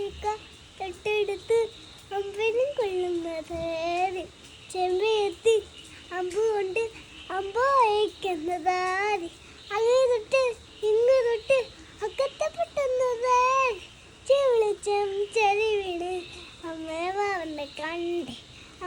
അമ്പൊഴിക്ക തൊട്ടെടുത്ത് അമ്പനും കൊള്ളുന്നത്. ചെമ്പെത്തി അമ്പ് കൊണ്ട് അമ്പൊഴിക്കുന്നതാര് അങ്ങ് തൊട്ട് ഇങ്ങ് തൊട്ട് അക്കത്തെ പൊട്ടുന്നതാര് ചെവിളിച്ചം ചെറി വീണ് അമ്മയെ കണ്ടേ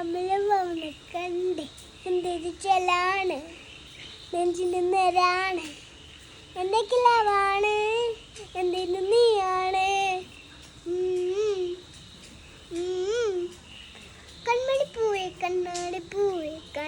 അമ്മയെ പവനെ കണ്ടേ എന്തൊരു ചെലാണ്. നെഞ്ചിൽ നേരാണ് എന്റെ കിളവാണ് എന്റെ